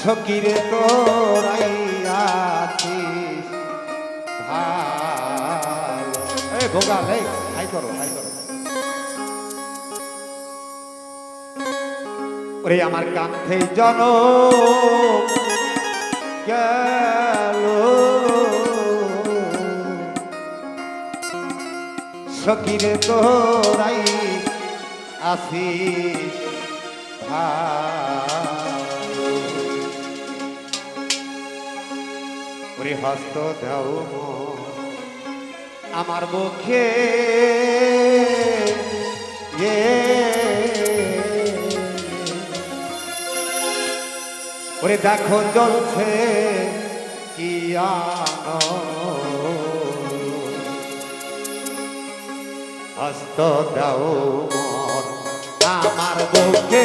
সকিরে high করো আমার কান্থে জন গেল। সকিরে তোরাই আসিস ভালো। ওরে হস্ত দাও আমার মুখে ওরে দেখো জ্বলছে কি হস্ত দাও আমার বুকে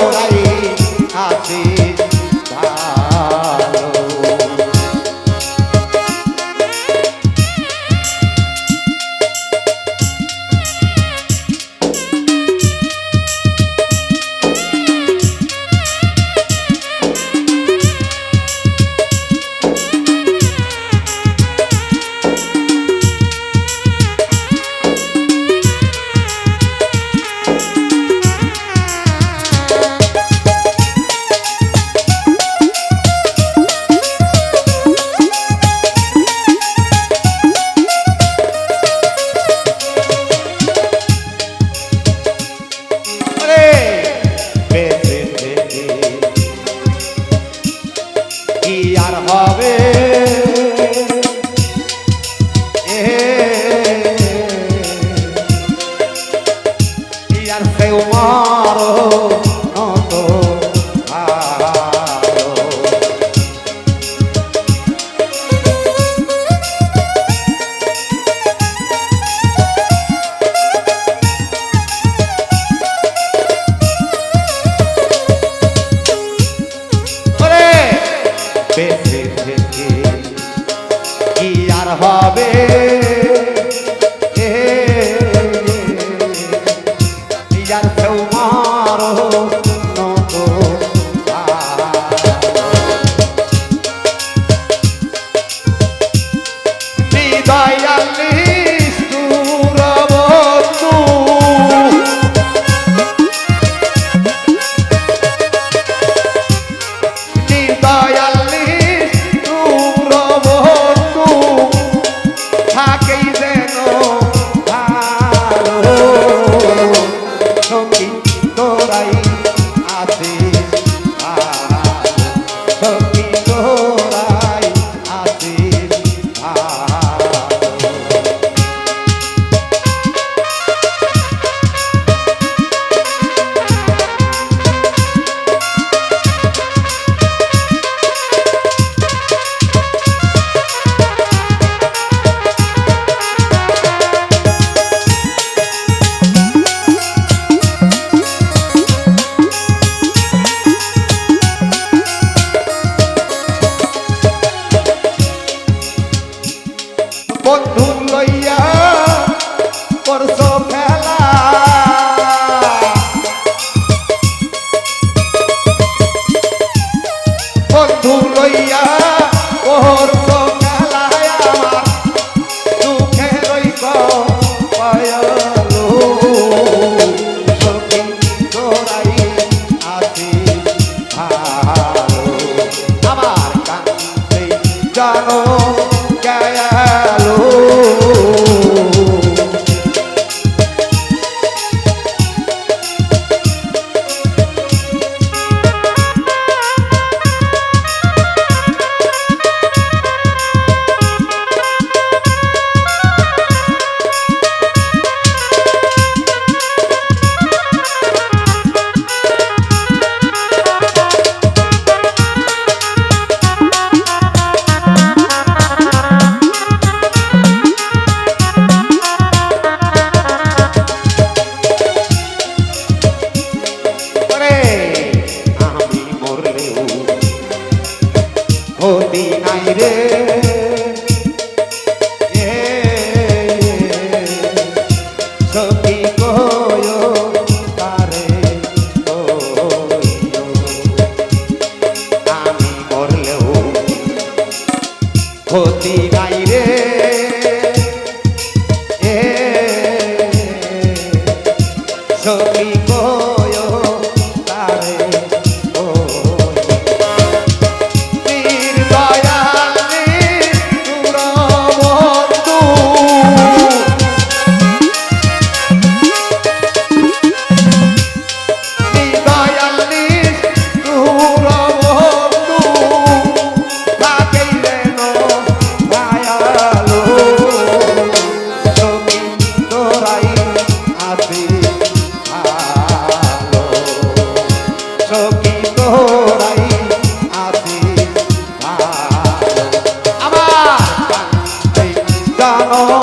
vez saber. Oh.